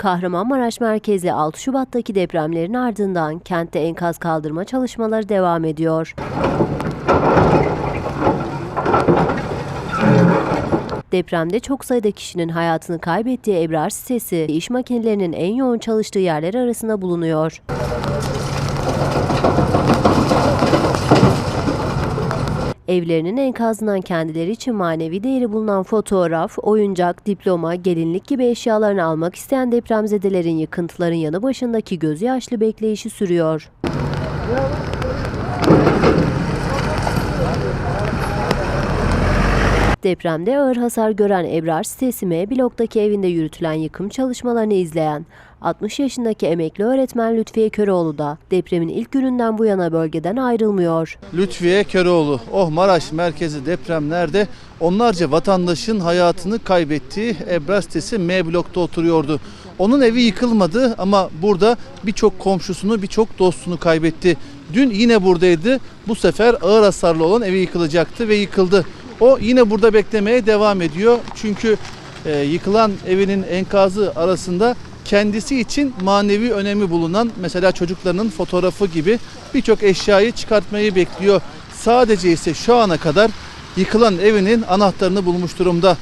Kahramanmaraş merkezli 6 Şubat'taki depremlerin ardından kentte enkaz kaldırma çalışmaları devam ediyor. Depremde çok sayıda kişinin hayatını kaybettiği Ebrar sitesi, iş makinelerinin en yoğun çalıştığı yerler arasında bulunuyor. Evlerinin enkazından kendileri için manevi değeri bulunan fotoğraf, oyuncak, diploma, gelinlik gibi eşyalarını almak isteyen depremzedelerin yıkıntıların yanı başındaki gözü yaşlı bekleyişi sürüyor. Depremde ağır hasar gören Ebrar sitesi M bloktaki evinde yürütülen yıkım çalışmalarını izleyen 60 yaşındaki emekli öğretmen Lütfiye Köroğlu da depremin ilk gününden bu yana bölgeden ayrılmıyor. Lütfiye Köroğlu, oh Maraş merkezi depremlerde onlarca vatandaşın hayatını kaybettiği Ebrar sitesi M blokta oturuyordu. Onun evi yıkılmadı ama burada birçok komşusunu, birçok dostunu kaybetti. Dün yine buradaydı. Bu sefer ağır hasarlı olan evi yıkılacaktı ve yıkıldı. O yine burada beklemeye devam ediyor. Çünkü e, yıkılan evinin enkazı arasında kendisi için manevi önemi bulunan mesela çocuklarının fotoğrafı gibi birçok eşyayı çıkartmayı bekliyor. Sadece ise şu ana kadar yıkılan evinin anahtarını bulmuş durumda.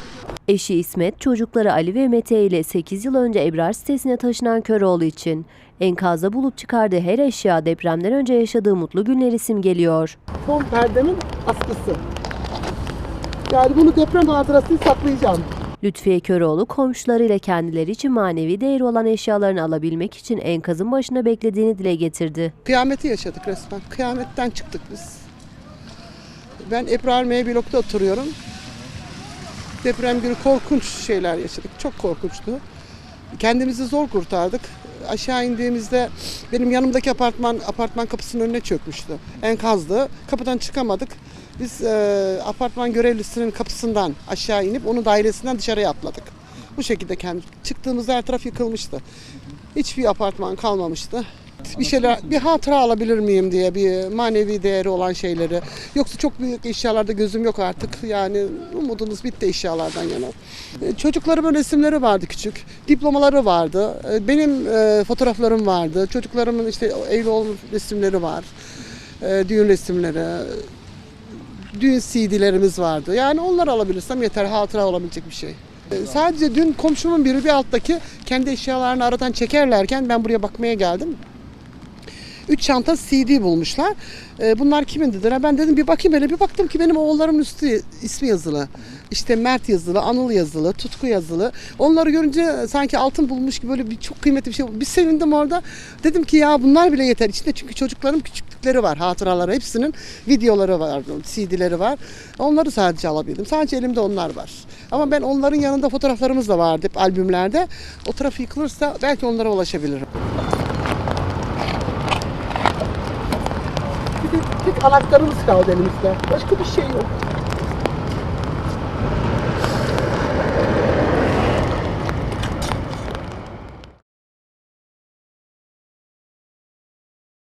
Eşi İsmet, çocukları Ali ve Mete ile 8 yıl önce Ebrar sitesine taşınan Köroğlu için enkazda bulup çıkardığı her eşya depremden önce yaşadığı mutlu günleri simgeliyor. Son perdemin askısı. Yani bunu deprem hatırasını saklayacağım. Lütfiye Köroğlu komşularıyla kendileri için manevi değeri olan eşyalarını alabilmek için enkazın başına beklediğini dile getirdi. Kıyameti yaşadık resmen. Kıyametten çıktık biz. Ben Ebrar M blokta oturuyorum. Deprem günü korkunç şeyler yaşadık. Çok korkunçtu. Kendimizi zor kurtardık. Aşağı indiğimizde benim yanımdaki apartman apartman kapısının önüne çökmüştü. Enkazdı. Kapıdan çıkamadık. Biz e, apartman görevlisinin kapısından aşağı inip onun dairesinden dışarıya atladık. Bu şekilde kendi çıktığımızda her taraf yıkılmıştı. Hiçbir apartman kalmamıştı. Bir şeyler, bir hatıra alabilir miyim diye bir manevi değeri olan şeyleri. Yoksa çok büyük eşyalarda gözüm yok artık. Yani umudumuz bitti eşyalardan yana. E, Çocuklarımın resimleri vardı küçük. Diplomaları vardı. E, Benim e, fotoğraflarım vardı. Çocuklarımın işte evli olmuş resimleri var. Düğün resimleri. Düğün CD'lerimiz vardı. Yani onları alabilirsem yeter. Hatıra olabilecek bir şey. Sadece dün komşumun biri bir alttaki kendi eşyalarını aradan çekerlerken ben buraya bakmaya geldim. Üç çanta CD bulmuşlar. E, bunlar kimin dediler. Ben dedim bir bakayım hele bir baktım ki benim oğullarımın üstü ismi yazılı. İşte Mert yazılı, Anıl yazılı, Tutku yazılı. Onları görünce sanki altın bulmuş gibi böyle bir çok kıymetli bir şey. Bir sevindim orada. Dedim ki ya bunlar bile yeter. İçinde çünkü çocuklarım küçüklükleri var, hatıraları. Hepsinin videoları var, CD'leri var. Onları sadece alabildim. Sadece elimde onlar var. Ama ben onların yanında fotoğraflarımız da vardı hep albümlerde. O taraf yıkılırsa belki onlara ulaşabilirim. Bir tek anahtarımız kaldı elimizde. Başka bir şey yok.